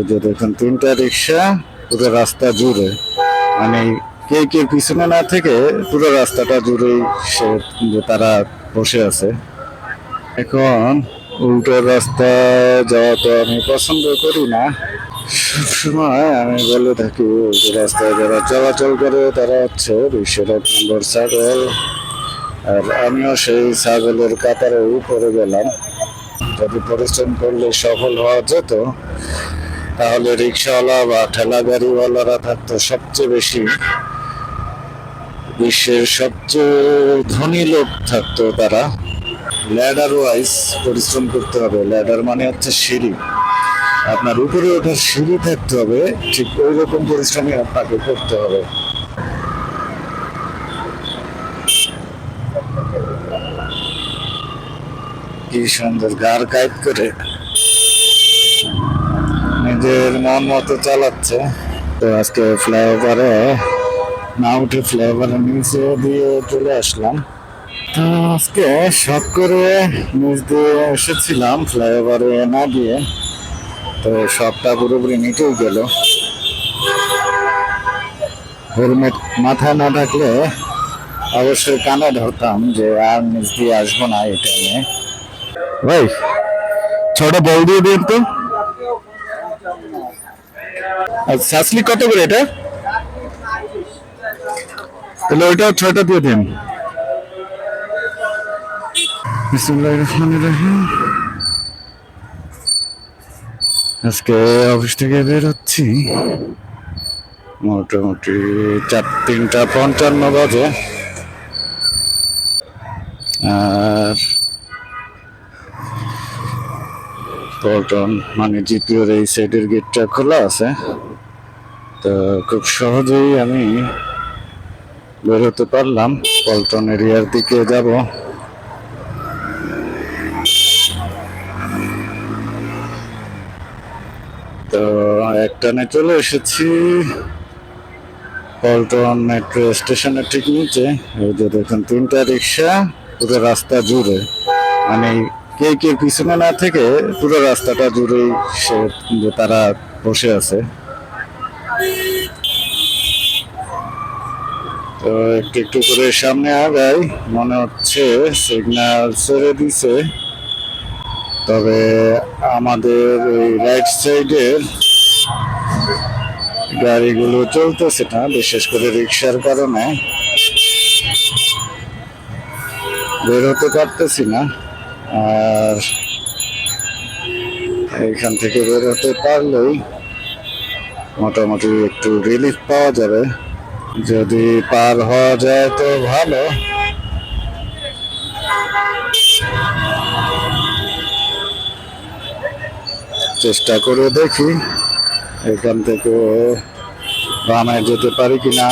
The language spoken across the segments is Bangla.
এই যে দেখুন, তিনটা রিক্সা পুরো রাস্তা জুড়ে। মানে কে কে পিছনে না থেকে পুরো রাস্তাটা জুড়েই সে যে তারা বসে আছে। এখন উল্টো রাস্তায় যাওয়া তো আমি পছন্দ করি না। সবসময় আমি বলে থাকি, উল্টো রাস্তায় যারা চলাচল করে তারা হচ্ছে বিশ্বের এক নম্বর ছাগল। আর আমিও সেই ছাগলের কাতারে উপরে গেলাম। যদি পরিশ্রম করলে সফল হওয়া যেত তাহলে রিক্সাওয়ালা বা ঠেলা গাড়িওয়ালারা থাকতো সবচেয়ে বেশি। বিশ্বের সবচেয়ে ধনী লোক থাকতো তারা। ল্যাডার ওয়াইজ পরিশ্রম করতে হবে। ল্যাডার মানে হচ্ছে সিঁড়ি। আপনার উপরে ওঠার সিঁড়ি থাকতে হবে। ঠিক ওই রকম পরিশ্রমই আপনাকে করতে হবে। কি সুন্দর গার কাইট করে। নিজের মন মতো চালাচ্ছে। তো আজকে ফ্লাইওভারে না উঠে ফ্লাইওভারের নিচে দিয়ে চলে আসলাম। তো আজকে শখ করে নিচ দিয়ে এসেছিলাম ফ্লাইওভারে না দিয়ে। তো সবটা পুরোপুরি মিটেই গেল। হেলমেট মাথায় না থাকলে অবশ্যই কানে ধরতাম যে আর নিচ দিয়ে আসব না এই টাইমে ভাই, ছটা বল দিয়ে দিন তো। শাসলি কত করে এটা? তাহলে ওইটা ছয়টা দিয়ে দিন। আজকে অফিস থেকে বের হচ্ছি। মোটামুটি চার, তিনটা পঞ্চান্ন বাজে। আর পল্টন মানে জিপিওর এই সাইডের গেটটা খোলা আছে। তো খুব সহজেই আমি বেরোতে পারলাম। পল্টন এরিয়ার দিকে যাব। তো একটানে চলে এসেছি পল্টন মেট্রো স্টেশনের ঠিক নিচে। এই যে দেখুন, তিনটা রিক্সা পুরো রাস্তা জুড়ে। মানে কে কে পিছনে না থেকে পুরো রাস্তাটা জুড়েই সে যে তারা বসে আছে। তো একটু একটু করে সামনে আগাই। মনে হচ্ছে সিগন্যাল ছেড়ে দিছে। তবে আমাদের এই রাইট সাইডের গাড়িগুলো চলতেছে না, বিশেষ করে রিক্সার কারণে। বের হতে পারতেছি না। আর এখান থেকে বেরোতে পারলেই মোটামুটি একটু রিলিফ পাওয়া যাবে। যদি পার হওয়া যায় তো ভালো। চেষ্টা করে দেখি, এখান থেকে বামে যেতে পারি কিনা।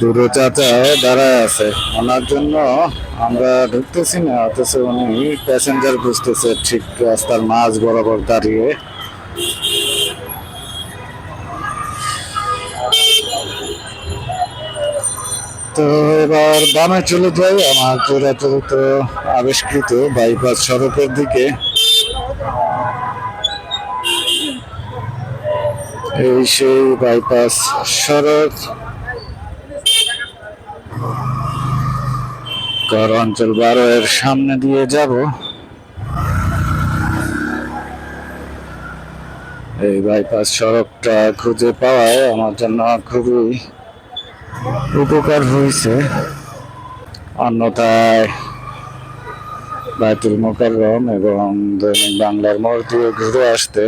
দুটো চাচা দাঁড়ায় আছে। ওনার জন্য আমরা ঢুকতেছি না, অথচ উনি প্যাসেঞ্জার বুঝতেছে ঠিক রাস্তার মাঝ বরাবর দাঁড়িয়ে। তো এবার বামে চলে যাই আমার চূড়াচরিত আবিষ্কৃত বাইপাস সড়কের দিকে। এই সেই বাইপাস সড়ক। কর অঞ্চল বারো এর সামনে দিয়ে যাব। এই বাইপাস সড়কটা খুঁজে পাওয়ায় আমার জন্য খুবই উপকার হয়েছে। অন্যথায় বাইতুল মোকাররম এবং দৈনিক বাংলার মোড় দিয়ে ঘুরে আসতে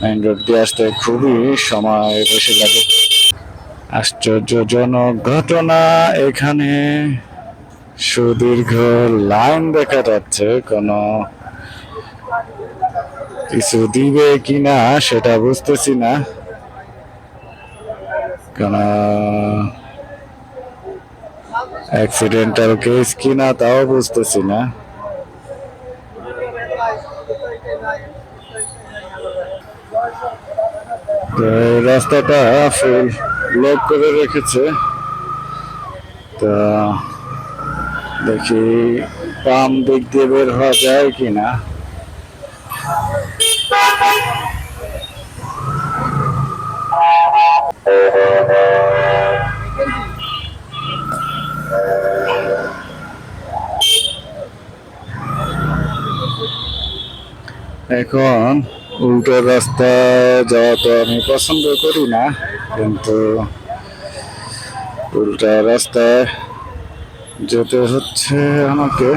মেইন রোড দিয়ে আসতে খুবই সময় বেশি লাগে। আশ্চর্যজনক ঘটনা এখানে। সুদীর্ঘ লাইন দেখা যাচ্ছে, কোনো কিছু দিবে কিনা সেটা বুঝতেছি না। কোন অ্যাক্সিডেন্টাল কেস কিনা তাও বুঝতেছি না। তো রাস্তাটা ফুল ব্লক করে রেখেছে। তা দেখি পাম দিক দিয়ে বের হওয়া যায় কিনা। এখন উল্টো রাস্তা যাওয়া তো আমি পছন্দ করি না, কিন্তু উল্টা রাস্তায় যেতে হচ্ছে আমাকে।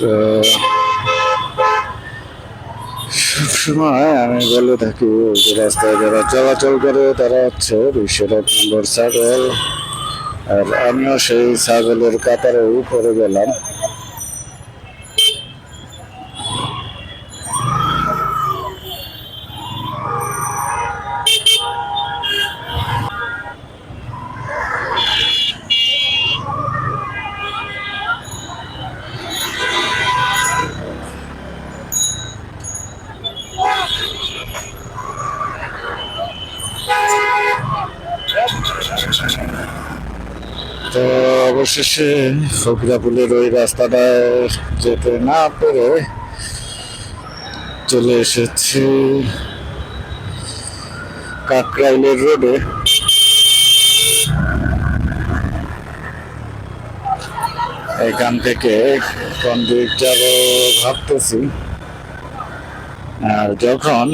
তো সবসময় আমি বলে থাকি রাস্তায় যারা চলাচল করে তারা হচ্ছে বিশ্বের এক নম্বর আর আমিও সেই ছাগলের কাতারে উপরে গেলাম তো অবশেষে ফকিরাপুলের ওই রাস্তাটায় যেতে না পেরে চলে এসেছি কাকরাইলের রোডে। এখান থেকে কোন যাব ভাবতেছি। আর যখন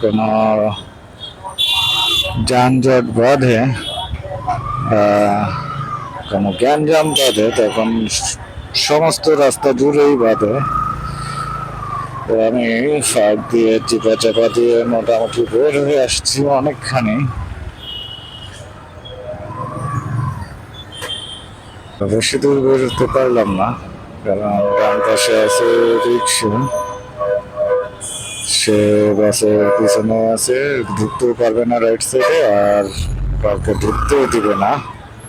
কোনো যানজট বাঁধে কোনো গ্যাঞ্জাম বাঁধে তখন সমস্ত রাস্তা জুড়েই বাঁধে। তো আমি ফাঁক দিয়ে চিপা চাপা দিয়ে মোটামুটি বের হয়ে আসছি অনেকখানি। বেশি দূর বেরোতে পারলাম না, কারণ ডান পাশে আছে রিক্সা সে বাসের পিছনে আছে, ঢুকতেও পারবে না রাইট সাইডে আর কাউকে ঢুকতেও দিবে না।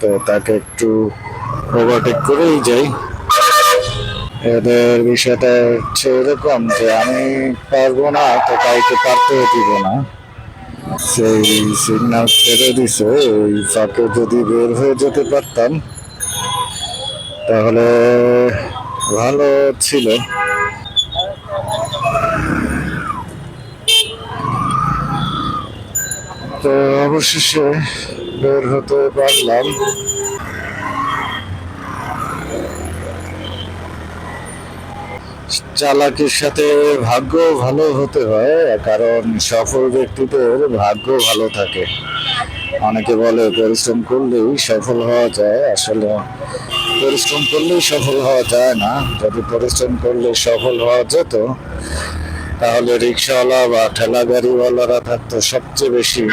তো তাকে একটু ওভারটেক করেই যাই। এদের বিষয়টা হচ্ছে এরকম যে আমি পারব না, তো কাউকে পারতেও দিব না। সেই সিগন্যাল ছেড়ে দিছে, ওই ফাঁকে যদি বের হয়ে যেতে পারতাম, তাহলে ভালো ছিল। তো অবশেষে বের হতে পারলাম। চালাকির সাথে ভাগ্য ভালো হতে হয়, কারণ সফল ব্যক্তিদের ভাগ্য ভালো থাকে। অনেকে বলে, পরিশ্রম করলেই সফল হওয়া যায়। আসলে পরিশ্রম করলেই সফল হওয়া যায় না। যদি পরিশ্রম করলে সফল হওয়া যেত, তাহলে রিক্সাওয়ালা বা ঠেলা গাড়িওয়ালারা থাকতো সবচেয়ে বেশি।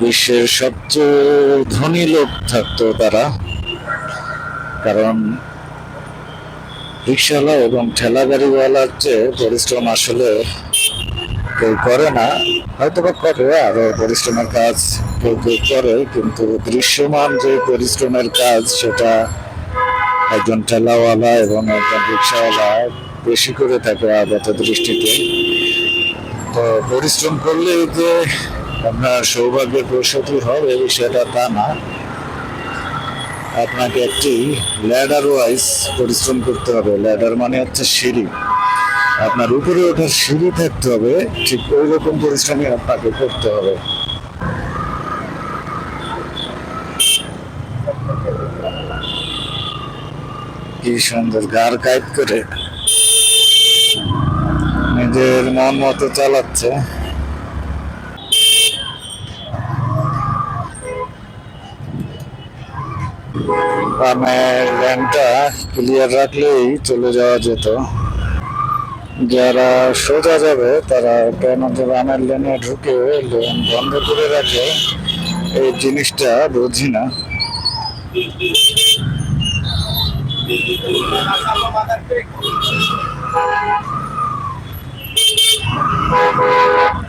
বিশ্বের সবচেয়ে ধনী লোক থাকতো তারা। কারণ রিক্সাওয়ালা এবং ঠেলা গাড়িওয়ালার চেয়ে পরিশ্রম আসলে কেউ করে না। হয়তো বা করে, আরও পরিশ্রমের কাজ কেউ কেউ করে, কিন্তু দৃশ্যমান যে পরিশ্রমের কাজ সেটা একজন ঠেলাওয়ালা এবং একজন রিক্সাওয়ালা বেশি করে থাকে আপাত দৃষ্টিতে। তো পরিশ্রম করলে যে আপনার সৌভাগ্যের প্রসূতি হবে বিষয়টা তা না। আপনাকে একটি ল্যাডার ওয়াইজ পরিশ্রম করতে হবে। ল্যাডার মানে হচ্ছে সিঁড়ি। আপনার উপরে ওঠার সিঁড়ি থাকতে হবে, ঠিক ওই রকম পরিশ্রমই আপনাকে করতে হবে। কি সুন্দর গার কাইট করে নিজের মন মতো চালাচ্ছে। বামের ল্যানটা ক্লিয়ার রাখলেই চলে যাওয়া যেত। যারা সোজা যাবে, তারা কেন যে বামের লেনে ঢুকে লেন বন্ধ করে রাখে, এই জিনিসটা বুঝি না। তা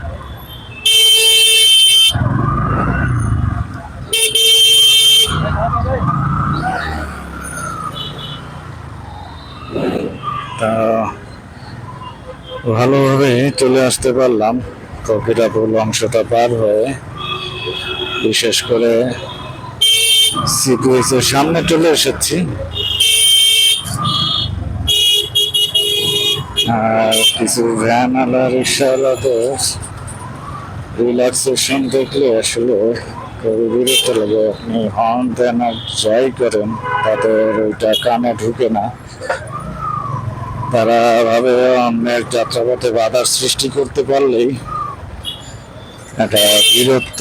ভালোভাবে চলে আসতে পারলাম। কপিরাপুল অংশটা পার হয়ে বিশেষ করে সিপিএস এর সামনে চলে এসেছি। আর কিছু ভ্যান আলা রিক্সাওয়ালাদের রিল্যাক্সেশন দেখলে আসলে খুবই বিরক্ত লাগে। আপনি হর্ন দেন আর যাই করেন, তাদের ওইটা কানে ঢুকে না। তারা ভাবে অন্যের যাত্রাপথে বাধার সৃষ্টি করতে পারলেই একটা বিরক্ত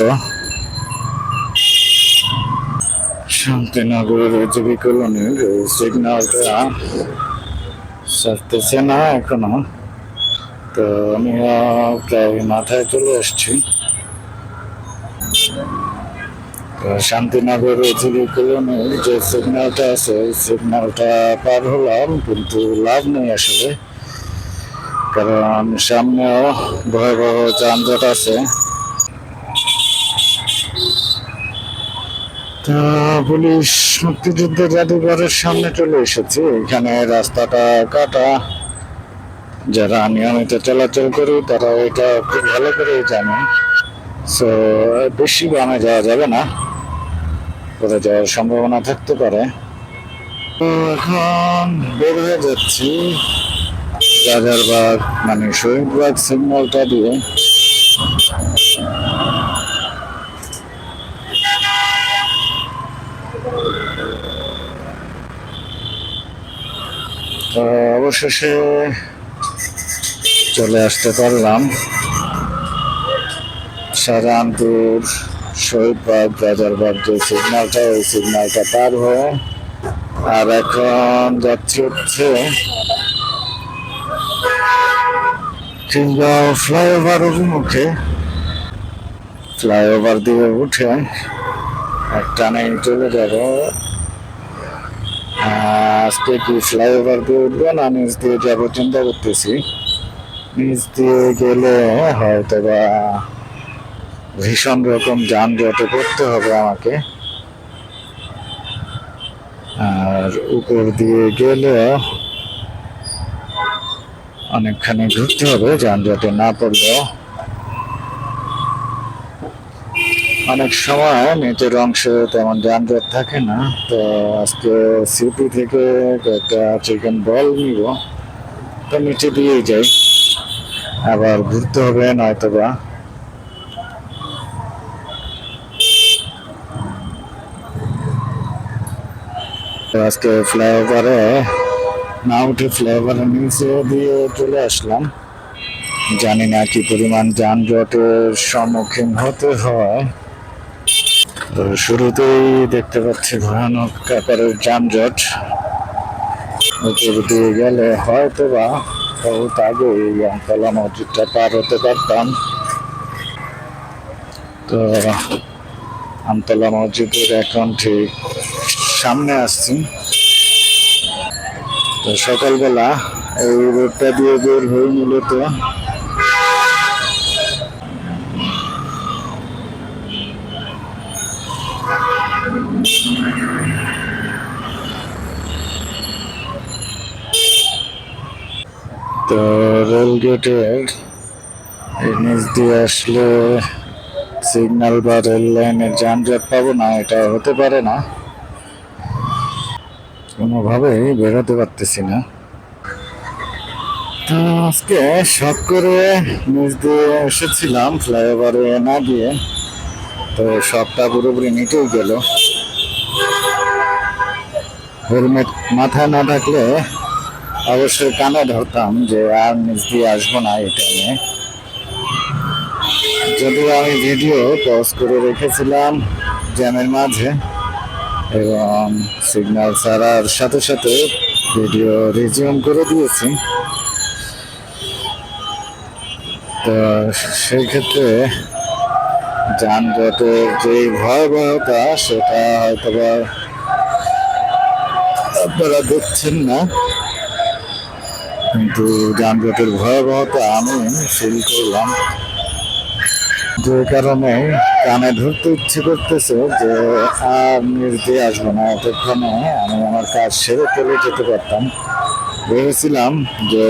শান্তিনগরের জিবি কলোনির সিগন্যালটা সারতেছে না এখনও। তো আমি প্রায় মাথায় চলে আসছি তো শান্তিনগর জিবি কলোনির যে সিগন্যালটা আছে সিগন্যালটা পার হলাম, কিন্তু লাভ নেই আসলে। কারণ সামনেও ভয়াবহ যানজট আছে। পুলিশ মুক্তিযুদ্ধ জাদুঘরের সামনে চলে এসেছে। এখানে রাস্তাটা কাটা। যারা নিয়মিত চলাচল করি, তারা এটা খুব ভালো করে জানে। সো বেশি বামে যাওয়া যাবে না। পরে যাওয়ার সম্ভাবনা থাকতে পারে। এখন বের হয়ে যাচ্ছি রাজারবাগ মানে শহীদবাগ সিগন্যালটা দিয়ে। অবশেষে চলে আসতে পারলাম। শাহজাহানপুর শহীদবাগ রাজারবাগ যে সিগন্যালটা, ওই সিগন্যালটা পার হয়ে আর এখন যাচ্ছি হচ্ছে কিংবা ফ্লাইওভার অভিমুখে। ফ্লাইওভার দিয়ে উঠে একটা নেই চলে যাব। আজকে কি ফ্লাইওভার দিয়ে উঠবো না নিচ দিয়ে যাব? চিন্তা করতেছি। নিচ দিয়ে গেলে হয়তো বা ভীষণ রকম যানজটে পড়তে হবে আমাকে। আর উপর দিয়ে গেলে অনেকখানি ঘুরতে হবে, যানজটে না পড়লেও। অনেক সময় নিচের অংশে তেমন যানজট থাকে না, তো আজকে সিপি থেকে একটা চিকেন বল নিব, তো নিচে দিয়েই যাই। আবার ঘুরতে হবে নয়তো বা আজকে ফ্লাইওভারে না উঠে ফ্লাইওভারের নিচে দিয়ে চলে আসলাম। জানি না কি পরিমাণ যানজটের সম্মুখীন হতে হয়। তো শুরুতেই দেখতে পাচ্ছি ভয়ানক আকারের যানজট। উপর দিয়ে গেলে হয়তো বা বহুত আগে এই আমতলা মসজিদটা পার হতে পারতাম। তো আমতলা মসজিদের এখন ঠিক সামনে আসছি। তো সকালবেলা এই রোডটা দিয়ে বের হয়ে মূলত। তো রেল গেটের নিচ দিয়ে আসলে সিগন্যাল বা রেল লাইনের যানজট পাবো না, এটা হতে পারে না। কোনোভাবেই বেরোতে পারতেছি না। তো আজকে শখ করে নিচ দিয়ে এসেছিলাম ফ্লাইওভারে না গিয়ে। তো সবটা পুরোপুরি মিটেই গেল। হেলমেট মাথায় না থাকলে অবশ্যই কানে ধরতাম যে আর নিচ দিয়ে আসব না এটা নিয়ে যদিও আমি ভিডিও পজ করে রেখেছিলাম জ্যামের মাঝে। এবং সিগন্যাল ছাড়ার সাথে সাথে ভিডিও রিজিউম করে দিয়েছি। তো সেই ক্ষেত্রে যানজটের যে ভয়াবহতা, সেটা হয়তো বা আপনারা দেখছেন না। কিন্তু যানজটের ভয়াবহতা আমি ফিল করলাম। যে কারণে কানে ধরতে ইচ্ছে করতেছে যে আর নিজ আসব না, এতক্ষণে আমি আমার কাজ সেরে চলে যেতে পারতাম। ভেবেছিলাম যে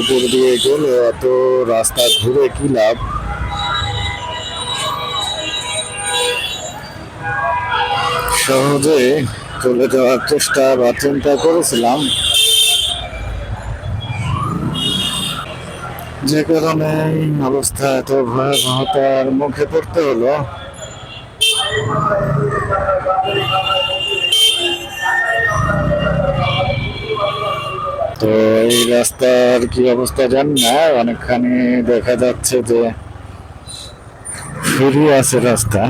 উপর দিয়ে গেলে এত রাস্তা ঘুরে কি লাভ? সহজে চলে যাওয়ার চেষ্টা বা চিন্তা করেছিলাম। যে কারণে অবস্থা এত ভয়াবহতার মুখে পড়তে হলো। তো এই রাস্তার কি অবস্থা জানি না, অনেকখানি দেখা যাচ্ছে যে ফিরিয়ে আছে রাস্তা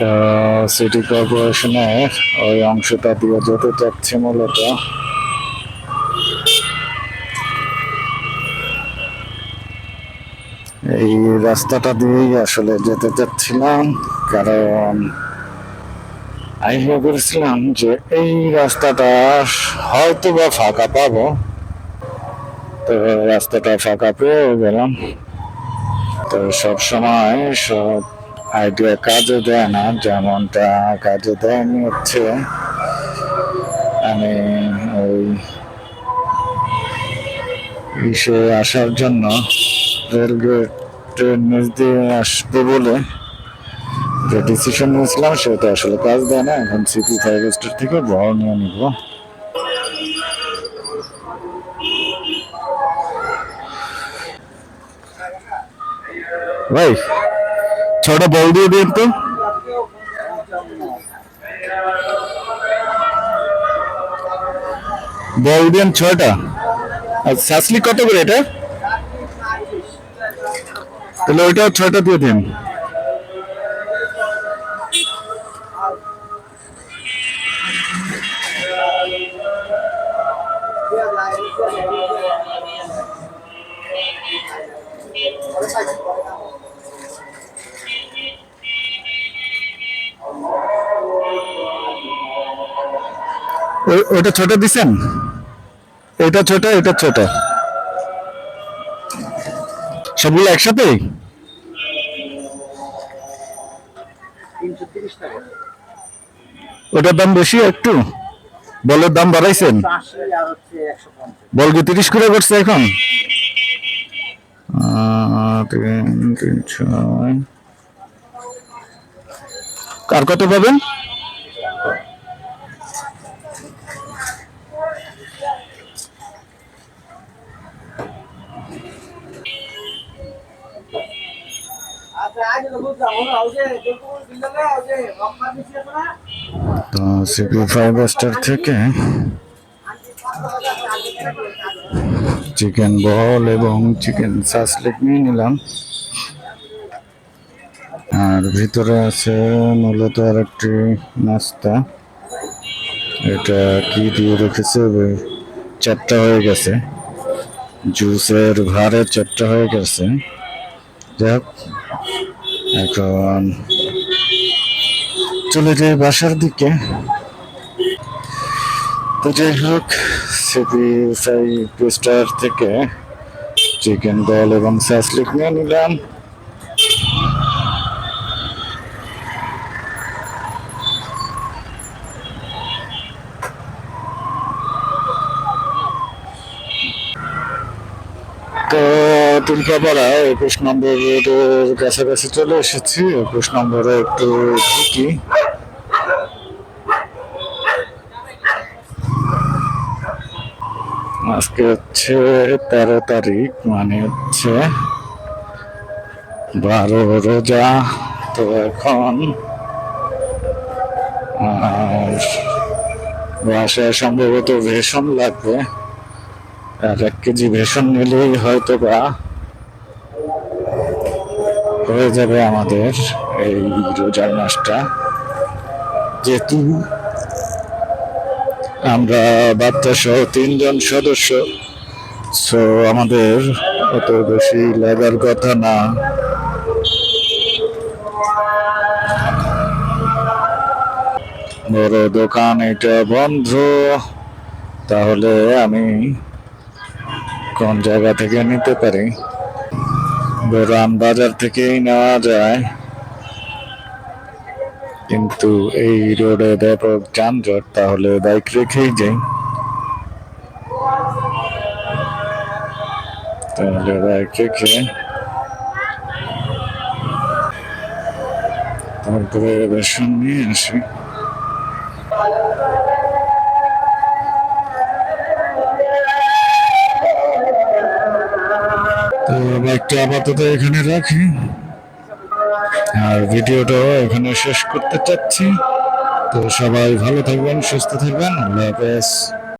তো সিটি কর্পোরেশনের ওই অংশটা দিয়ে যেতে চাচ্ছে মূলত। এই রাস্তাটা দিয়েই আসলে যেতে চাচ্ছিলাম, কারণ আমি ভেবেছিলাম যে এই রাস্তাটা হয়তো বা ফাঁকা পাবো। তো রাস্তাটা ফাঁকা পেয়ে গেলাম। তো সব সময় সব আইডিয়া কাজে দেয় না, যেমনটা কাজে দেয়নি হচ্ছে আমি ওই ইসে আসার জন্য রেলগেটের নিচ দিয়ে আসবে বলে যে ডিসিশন নিয়েছিলাম, সেটা আসলে কাজ দেয় না, এখন সিপি ফাইভ স্টার থেকে বড় নিয়ে নিব। ভাই ছটা বল দিয়ে দিন তো। বল দিন ছটা। আর শাসলি কত করে এটা? তাহলে ওইটাও ছয়টা দিয়ে দিন। ওটা ছোট দিছেন? এটা ছোট এটা ছোট। সবগুলো একসাথে? ওটার দাম বেশি একটু? বলের দাম বাড়াইছেন? বল তিরিশ করে করছে এখন। কার কত পাবেন? তো সিপি ফাইভ স্টার থেকে চিকেন বল এবং চিকেন সাসলেক নিয়ে নিলাম। আর ভিতরে আছে মূলত আর একটি নাস্তা। এটা কি দিয়ে রেখেছে? চারটা হয়ে গেছে। জুসের ভারে চারটা হয়ে গেছে। যাক এখন চলে যাই বাসার দিকে। তো যাই হোক, সিপি পোস্টার থেকে চিকেন বল এবং সাসলিক নিয়ে নিলাম তো তুলকাপাড়া একুশ নম্বর রোডের কাছাকাছি চলে এসেছি। একুশ নম্বরে একটু ঢুকি। আজকে হচ্ছে তেরো তারিখ মানে হচ্ছে বারো রোজা। তো এখন বাসায় সম্ভবত ভেষণ লাগবে। আর এক কেজি ভেষণ নিলেই হয়তো বা হয়ে যাবে আমাদের এই রোজার মাসটা। যেহেতু আমরা বাচ্চা সহ তিনজন সদস্য সো আমাদের অত বেশি লাগার কথা না। বড় দোকান, এটা বন্ধ। তাহলে আমি কোন জায়গা থেকে নিতে পারি? বোরাম বাজার থেকেই নেওয়া যায়। কিন্তু এই রোডে ব্যাপক যানজট, তাহলে বাইক রেখেই যাই। তাহলে বাইক রেখে তারপরে বেশন নিয়ে আসি। তো বাইকটা আপাতত এখানে রাখি। আর ভিডিওটাও এখানে শেষ করতে চাচ্ছি। তো সবাই ভালো থাকবেন, সুস্থ থাকবেন। আল্লাহ হাফেজ।